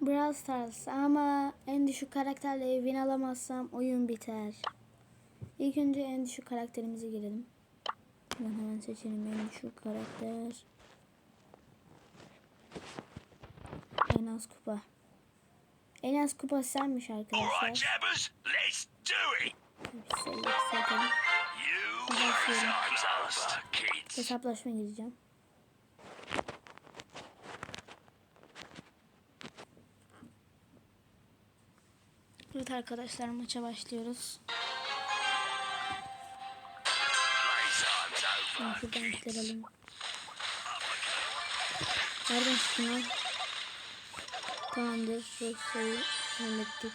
Brawl Stars ama en düşük karakterle win alamazsam oyun biter. İlk önce en düşük karakterimize girelim. Ben hemen seçelim en düşük karakter. En az kupa. En az kupa senmiş arkadaşlar. Jabbers, let's Evet arkadaşlar maça başlıyoruz. Şimdi şuradan bitirelim. Nereden lan? Tamamdır. Rosya'yı hallettik.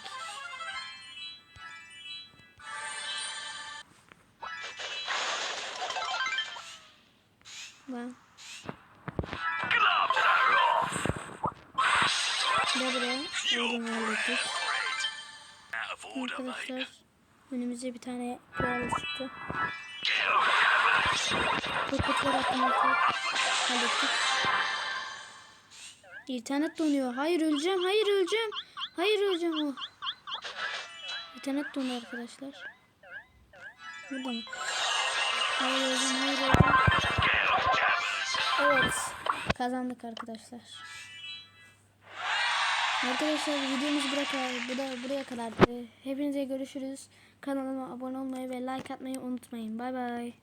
Ben de buraya oyunu hallettik. Arkadaşlar önümüze bir tane piyalı çıktı. Korkutlar hakkında hallettik. İnternet donuyor. Hayır öleceğim. Hayır öleceğim. Hayır öleceğim. Oh. İnternet donuyor arkadaşlar. Burada mı? Hayır öleceğim. Hayır öleceğim. Evet. Kazandık arkadaşlar. Arkadaşlar videomuz buraya buraya kadardı. Hepinize görüşürüz. Kanalıma abone olmayı ve like atmayı unutmayın. Bay bay.